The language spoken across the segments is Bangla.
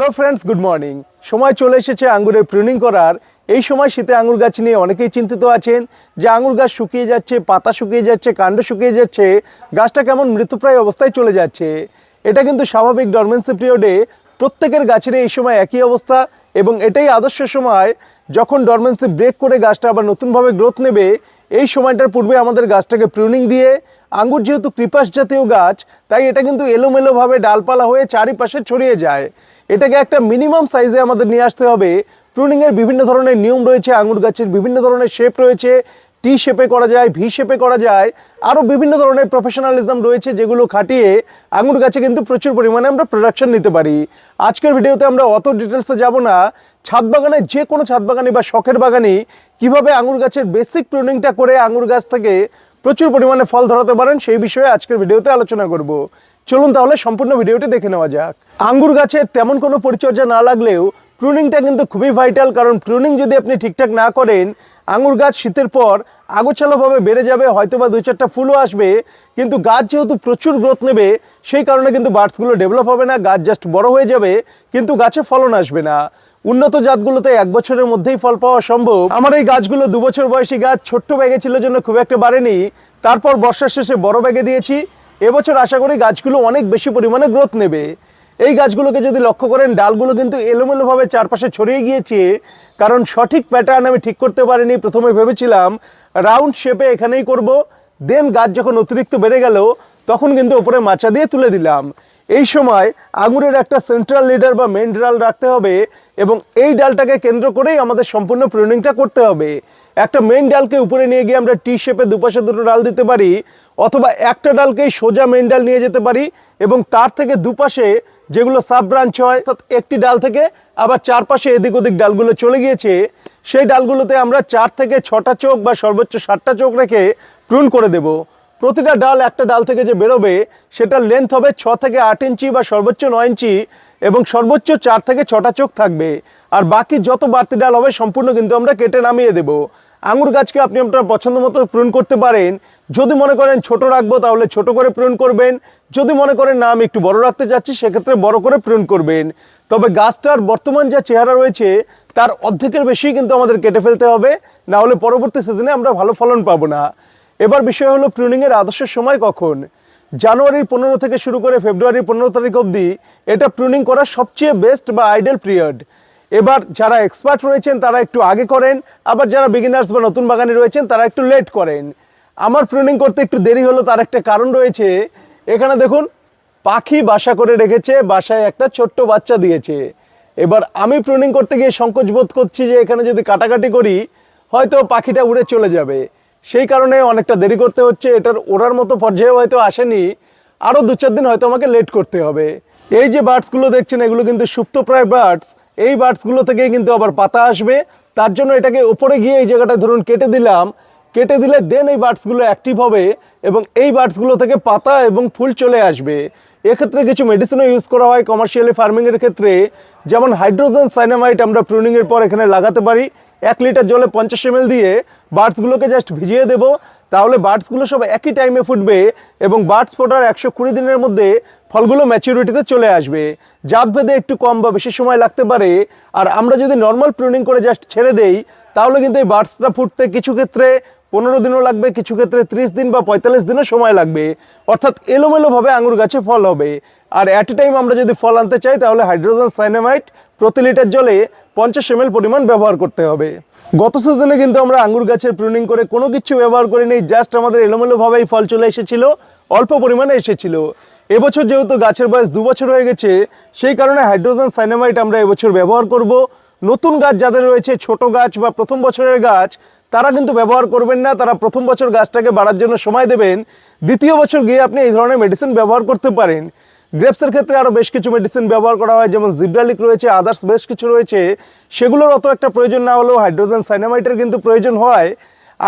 হ্যালো ফ্রেন্ডস গুড মর্নিং সময় চলে এসেছে আঙ্গুরের প্রুনিং করার। এই সময় শীতে আঙুর গাছ নিয়ে অনেকেই চিন্তিত আছেন যে আঙুর গাছ শুকিয়ে যাচ্ছে, পাতা শুকিয়ে যাচ্ছে, কাণ্ড শুকিয়ে যাচ্ছে। গাছটা কেমন মৃত্যুপ্রায় অবস্থায় চলে যাচ্ছে? এটা কিন্তু স্বাভাবিক ডরমেন্সি পিরিয়ডে প্রত্যেকের গাছের এই সময় একই অবস্থা এবং এটাই আদর্শ সময়। যখন ডরমেন্সি ব্রেক করে গাছটা আবার নতুনভাবে গ্রোথ নেবে এই সময়টার পূর্বে আমাদের গাছটাকে প্রুনিং দিয়ে, আঙ্গুর যেহেতু কৃপাস জাতীয় গাছ, তাই এটা কিন্তু এলোমেলোভাবে ডালপালা হয়ে চারিপাশে ছড়িয়ে যায়। এটাকে একটা মিনিমাম সাইজে আমাদের নিয়ে আসতে হবে। প্রুনিংয়ের বিভিন্ন ধরনের নিয়ম রয়েছে আঙুর গাছের বিভিন্ন ধরনের শেপ রয়েছে। টি শেপে করা যায়, ভি শেপে করা যায় আরও বিভিন্ন ধরনের প্রফেশনালিজম রয়েছে যেগুলো খাটিয়ে আঙুর গাছে কিন্তু প্রচুর পরিমাণে আমরা প্রোডাকশন নিতে পারি। আজকের ভিডিওতে আমরা অত ডিটেলসে যাব না। ছাদ বাগানে যে কোনো ছাদ বাগানি বা শখের বাগানি কীভাবে আঙুর গাছের বেসিক প্রুনিংটা করে আঙুর গাছ থেকে প্রচুর পরিমাণে ফল ধরাতে পারেন সেই বিষয়ে আজকের ভিডিওতে আলোচনা করব। চলুন তাহলে সম্পূর্ণ ভিডিওটি দেখে নেওয়া যাক। আঙ্গুর গাছের তেমন কোনো পরিচর্যা না লাগলেও প্রুনিংটা কিন্তু খুবই ভাইটাল কারণ প্রুনিং যদি আপনি ঠিকঠাক না করেন, আঙুর গাছ শীতের পর আগোছালোভাবে বেড়ে যাবে হয়তো বা দুই চারটা ফুলও আসবে, কিন্তু গাছ যেহেতু প্রচুর গ্রোথ নেবে, সেই কারণে কিন্তু বার্ডসগুলো ডেভেলপ হবে না, গাছ জাস্ট বড় হয়ে যাবে, কিন্তু গাছে ফলন আসবে না। উন্নত জাতগুলোতে এক বছরের মধ্যেই ফল পাওয়া সম্ভব। আমার এই গাছগুলো দু বছর বয়সী গাছ, ছোট্ট ব্যাগে ছিল জন্য খুব একটা বাড়েনি। তারপর বর্ষার শেষে বড় ব্যাগে দিয়েছি। এবছর আশা করি গাছগুলো অনেক বেশি পরিমাণে গ্রোথ নেবে। এই গাছগুলোকে যদি লক্ষ্য করেন, ডালগুলো কিন্তু এলোমেলোভাবে চারপাশে ছড়িয়ে গিয়েছে। কারণ সঠিক প্যাটার্ন আমি ঠিক করতে পারিনি, প্রথমে ভেবেছিলাম রাউন্ড শেপে এখানেই করব দেন গাছ যখন অতিরিক্ত বেড়ে গেল, তখন কিন্তু ওপরে মাচা দিয়ে তুলে দিলাম। এই সময় আঙুরের একটা সেন্ট্রাল লিডার বা মেন ডাল রাখতে হবে এবং এই ডালটাকে কেন্দ্র করেই আমাদের সম্পূর্ণ প্রুনিংটা করতে হবে। একটা মেন ডালকে উপরে নিয়ে গিয়ে আমরা টি শেপে দুপাশে দুটো ডাল দিতে পারি, অথবা একটা ডালকেই সোজা মেন ডাল নিয়ে যেতে পারি এবং তার থেকে দুপাশে যেগুলো সাব ব্রাঞ্চ হয় একটি ডাল থেকে আবার চারপাশে এদিক ওদিক ডালগুলো চলে গিয়েছে, সেই ডালগুলোতে আমরা চার থেকে ছটা চোখ বা সর্বোচ্চ সাতটা চোখ রেখে প্রুন করে দেব। প্রতিটা ডাল একটা ডাল থেকে যে বেরোবে সেটার লেন্থ হবে ছ থেকে আট ইঞ্চি বা সর্বোচ্চ নয় ইঞ্চি এবং সর্বোচ্চ চার থেকে ছটা চোখ থাকবে। আর বাকি যত বাড়তি ডাল হবে, সম্পূর্ণ কিন্তু আমরা কেটে নামিয়ে দেব। আঙুর গাছকে আপনি আপনার পছন্দ মতো প্রুন করতে পারেন। যদি মনে করেন ছোট রাখব, তাহলে ছোট করে প্রুন করবেন। যদি মনে করেন না, আমি একটু বড় রাখতে চাচ্ছি সেক্ষেত্রে বড় করে প্রুন করবেন। তবে গাছটার বর্তমান যা চেহারা রয়েছে, তার অর্ধেকের বেশি কিন্তু আমাদের কেটে ফেলতে হবে। না হলে পরবর্তী সিজনে আমরা ভালো ফলন পাবো না। এবার বিষয় হলো প্রুনিংয়ের আদর্শ সময় কখন? জানুয়ারির পনেরো থেকে শুরু করে ফেব্রুয়ারির পনেরো তারিখ অবধি এটা প্রুনিং করার সবচেয়ে বেস্ট বা আইডেল পিরিয়ড এবার যারা এক্সপার্ট রয়েছেন, তারা একটু আগে করেন। আবার যারা বিগিনার্স বা নতুন বাগানে রয়েছেন, তারা একটু লেট করেন। আমার প্রুনিং করতে একটু দেরি হলো, তার একটা কারণ রয়েছে। এখানে দেখুন, পাখি বাসা করে রেখেছে, বাসায় একটা ছোট্ট বাচ্চা দিয়েছে। এবার আমি প্রুনিং করতে গিয়ে সংকোচ বোধ করছি যে, এখানে যদি কাটাকাটি করি, হয়তো পাখিটা উড়ে চলে যাবে। সেই কারণে অনেকটা দেরি করতে হচ্ছে। এটার ওড়ার মতো পর্যায়ে হয়তো আসেনি। আরও দু চার দিন হয়তো আমাকে লেট করতে হবে। এই যে বার্ডসগুলো দেখছেন, এগুলো কিন্তু সুপ্তপ্রায় বার্ডস এই বার্ডসগুলো থেকে কিন্তু আবার পাতা আসবে। তার জন্য এটাকে ওপরে গিয়ে এই জায়গাটা ধরুন কেটে দিলাম। কেটে দিলে দেন এই বার্ডসগুলো অ্যাক্টিভ হবে এবং এই বার্ডসগুলো থেকে পাতা এবং ফুল চলে আসবে। এক্ষেত্রে কিছু মেডিসিনও ইউজ করা হয় কমার্শিয়ালি ফার্মিংয়ের ক্ষেত্রে। যেমন হাইড্রোজেন সাইনামাইট আমরা প্রুনিংয়ের পর এখানে লাগাতে পারি। এক লিটার জলে পঞ্চাশ এম দিয়ে বার্ডসগুলোকে জাস্ট ভিজিয়ে দেবো। তাহলে বার্ডসগুলো সব একই টাইমে ফুটবে এবং বার্ডস ফোটার একশো কুড়ি দিনের মধ্যে ফলগুলো ম্যাচিউরিটিতে চলে আসবে। জাত ভেদে একটু কম বা বেশি সময় লাগতে পারে। আর আমরা যদি নর্মাল প্রুনিং করে জাস্ট ছেড়ে দেই, তাহলে কিন্তু এই বার্ডসটা ফুটতে কিছু ক্ষেত্রে পনেরো দিনও লাগবে, কিছু ক্ষেত্রে ত্রিশ দিন বা পঁয়তাল্লিশ দিনও সময় লাগবে। অর্থাৎ এলোমেলোভাবে আঙুর গাছে ফল হবে। আর অ্যাট এ টাইম আমরা যদি ফল আনতে চাই, তাহলে হাইড্রোজেন সাইনামাইট প্রতি লিটার জলে পঞ্চাশ এম পরিমাণ ব্যবহার করতে হবে। গত সিজনে কিন্তু আমরা আঙ্গুর গাছের প্রুনিং করে কোনো কিছু ব্যবহার করিনি জাস্ট আমাদের এলোমেলোভাবেই ফল চলে এসেছিল, অল্প পরিমাণে এসেছিল। এবছর যেহেতু গাছের বয়স দু বছর হয়ে গেছে, সেই কারণে হাইড্রোজেন সাইনামাইট আমরা এবছর ব্যবহার করব। নতুন গাছ যাদের রয়েছে, ছোট গাছ বা প্রথম বছরের গাছ, তারা কিন্তু ব্যবহার করবেন না, তারা প্রথম বছর গাছটাকে বাড়ার জন্য সময় দেবেন। দ্বিতীয় বছর গিয়ে আপনি এই ধরনের মেডিসিন ব্যবহার করতে পারেন। গ্রেপসের ক্ষেত্রে আরও বেশ কিছু মেডিসিন ব্যবহার করা হয়, যেমন জিব্রালিক রয়েছে আদার্স বেশ কিছু রয়েছে। সেগুলোর অত একটা প্রয়োজন না হলেও হাইড্রোজেন সাইনামাইটের কিন্তু প্রয়োজন হয়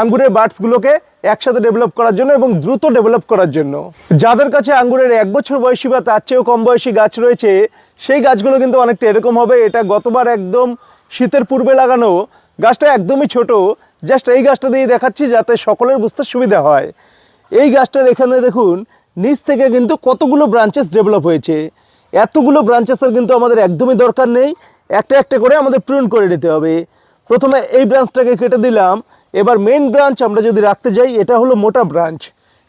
আঙ্গুরের বার্ডসগুলোকে একসাথে ডেভেলপ করার জন্য এবং দ্রুত ডেভেলপ করার জন্য। যাদের কাছে আঙ্গুরের এক বছর বয়সী বা তার চেয়েও কম বয়সী গাছ রয়েছে, সেই গাছগুলো কিন্তু অনেকটা এরকম হবে। এটা গতবার একদম শীতের পূর্বে লাগানো। গাছটা একদমই ছোট। জাস্ট এই গাছটা দিয়ে দেখাচ্ছি যাতে সকলের বুঝতে সুবিধা হয়। এই গাছটার এখানে দেখুন নিচ থেকে কিন্তু কতগুলো ব্রাঞ্চেস ডেভেলপ হয়েছে? এতগুলো ব্রাঞ্চেসের কিন্তু আমাদের একদমই দরকার নেই। একটা একটা করে আমাদের প্রুন করে নিতে হবে। প্রথমে এই ব্রাঞ্চটাকে কেটে দিলাম। এবার মেন ব্রাঞ্চ আমরা যদি রাখতে যাই, এটা হলো মোটা ব্রাঞ্চ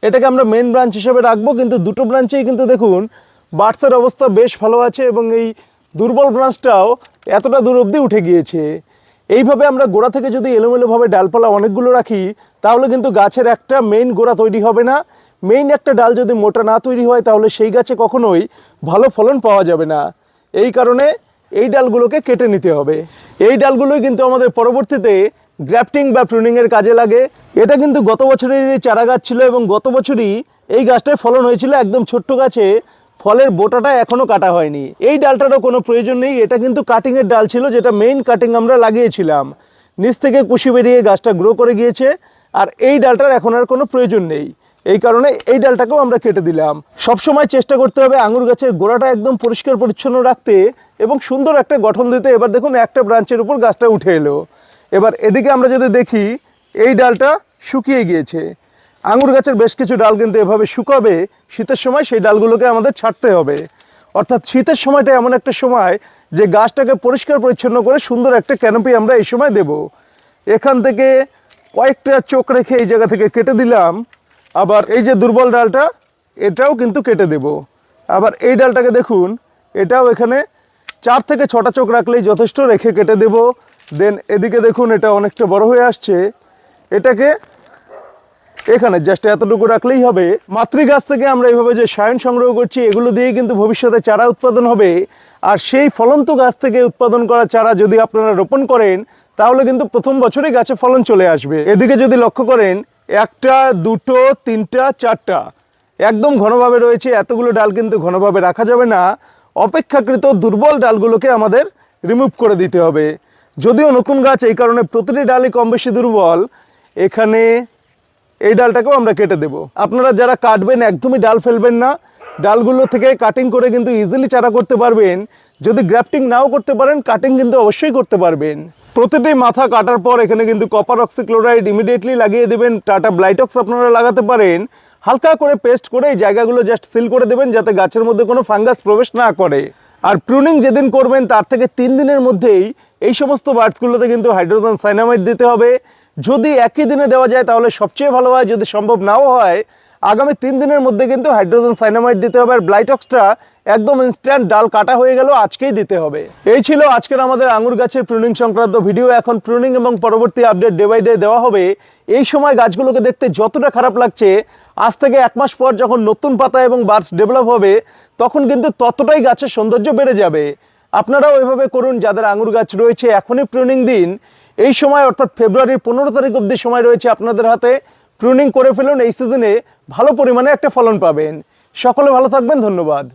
এটাকে আমরা মেন ব্রাঞ্চ হিসেবে রাখব, কিন্তু দুটো ব্রাঞ্চেই কিন্তু দেখুন বার্ডসের অবস্থা বেশ ভালো আছে এবং এই দুর্বল ব্রাঞ্চটাও এতটা দূর অবধি উঠে গিয়েছে। এইভাবে আমরা গোড়া থেকে যদি এলোমেলোভাবে ডালপালা অনেকগুলো রাখি, তাহলে কিন্তু গাছের একটা মেইন গোড়া তৈরি হবে না। মেইন একটা ডাল যদি মোটা না তৈরি হয়, তাহলে সেই গাছে কখনোই ভালো ফলন পাওয়া যাবে না। এই কারণে এই ডালগুলোকে কেটে নিতে হবে। এই ডালগুলোই কিন্তু আমাদের পরবর্তীতে গ্রাফটিং বা প্রুনিংয়ের কাজে লাগে। এটা কিন্তু গত বছরের চারা গাছ ছিল এবং গত বছরই এই গাছটায় ফলন হয়েছিল। একদম ছোট্ট গাছে ফলের বোটাটা এখনও কাটা হয়নি। এই ডালটারও কোনো প্রয়োজন নেই। এটা কিন্তু কাটিংয়ের ডাল ছিল, যেটা মেইন কাটিং আমরা লাগিয়েছিলাম। নিচ থেকে কুশি বেরিয়ে গাছটা গ্রো করে গিয়েছে। আর এই ডালটার এখন আর কোনো প্রয়োজন নেই। এই কারণে এই ডালটাকেও আমরা কেটে দিলাম। সবসময় চেষ্টা করতে হবে আঙুর গাছের গোড়াটা একদম পরিষ্কার পরিচ্ছন্ন রাখতে এবং সুন্দর একটা গঠন দিতে। এবার দেখুন, একটা ব্রাঞ্চের উপর গাছটা উঠে এলো। এবার এদিকে আমরা যদি দেখি, এই ডালটা শুকিয়ে গিয়েছে। আঙুর গাছের বেশ কিছু ডাল কিন্তু এভাবে শুকাবে। শীতের সময় সেই ডালগুলোকে আমাদের ছাড়তে হবে। অর্থাৎ শীতের সময়টা এমন একটা সময় যে গাছটাকে পরিষ্কার পরিচ্ছন্ন করে সুন্দর একটা ক্যানোপি আমরা এই সময় দেব। এখান থেকে কয়েকটা চোখ রেখে এই জায়গা থেকে কেটে দিলাম। আবার এই যে দুর্বল ডালটা, এটাও কিন্তু কেটে দেব। আবার এই ডালটাকে দেখুন, এটাও এখানে চার থেকে ছটা চোখ রাখলেই যথেষ্ট, রেখে কেটে দেব। দেন এদিকে দেখুন, এটা অনেকটা বড় হয়ে আসছে। এটাকে এখানে জাস্ট এতটুকু রাখলেই হবে। মাতৃগাছ থেকে আমরা এইভাবে যে সায়ন সংগ্রহ করছি, এগুলো দিয়ে কিন্তু ভবিষ্যতে চারা উৎপাদন হবে। আর সেই ফলন্ত গাছ থেকে উৎপাদন করা চারা যদি আপনারা রোপণ করেন, তাহলে কিন্তু প্রথম বছরই গাছে ফলন চলে আসবে। এদিকে যদি লক্ষ্য করেন একটা, দুটো, তিনটা, চারটা। একদম ঘনভাবে রয়েছে, এতগুলো ডাল কিন্তু ঘনভাবে রাখা যাবে না। অপেক্ষাকৃত দুর্বল ডালগুলোকে আমাদের রিমুভ করে দিতে হবে। যদিও নতুন গাছ এই কারণে প্রতিটি ডালই কম বেশি দুর্বল, এখানে এই ডালটাকেও আমরা কেটে দেব। আপনারা যারা কাটবেন, একদমই ডাল ফেলবেন না। ডালগুলো থেকে কাটিং করে কিন্তু ইজিলি চারা করতে পারবেন। যদি গ্রাফটিং নাও করতে পারেন কাটিং কিন্তু অবশ্যই করতে পারবেন। প্রতিটি মাথা কাটার পর এখানে কিন্তু কপার অক্সিক্লোরাইড ইমিডিয়েটলি লাগিয়ে দেবেন। টাটা ব্লাইটক্স আপনারা লাগাতে পারেন। হালকা করে পেস্ট করে এই জায়গাগুলো জাস্ট সিল করে দেবেন যাতে গাছের মধ্যে কোনো ফাঙ্গাস প্রবেশ না করে। আর প্রুনিং যেদিন করবেন, তার থেকে তিন দিনের মধ্যেই এই সমস্ত বার্ডসগুলোতে কিন্তু হাইড্রোজেন সাইনামাইড দিতে হবে। যদি একই দিনে দেওয়া যায়, তাহলে সবচেয়ে ভালো হয়। যদি সম্ভব নাও হয় আগামী তিন দিনের মধ্যে কিন্তু হাইড্রোজেন সাইনামাইড দিতে হবে, আর ব্লাইটক্সটা একদম ইনস্ট্যান্ট ডাল কাটা হয়ে গেল আজকেই দিতে হবে। এই ছিল আজকের আমাদের আঙুর গাছের প্রুনিং সংক্রান্ত ভিডিও এখন প্রুনিং এবং পরবর্তী আপডেট ডে বাই ডে দেওয়া হবে। এই সময় গাছগুলোকে দেখতে যতটা খারাপ লাগছে, আজ থেকে এক মাস পর যখন নতুন পাতা এবং বার্স ডেভেলপ হবে, তখন কিন্তু ততটাই গাছের সৌন্দর্য বেড়ে যাবে। আপনারাও এভাবে করুন, যাদের আঙুর গাছ রয়েছে, এখনই প্রুনিং দিন। এই সময় অর্থাৎ ফেব্রুয়ারির পনেরো তারিখ অবধি সময় রয়েছে আপনাদের হাতে। প্রুনিং করে ফেলুন এই সিজনে ভালো পরিমাণে একটা ফলন পাবেন। সকলে ভালো থাকবেন ধন্যবাদ।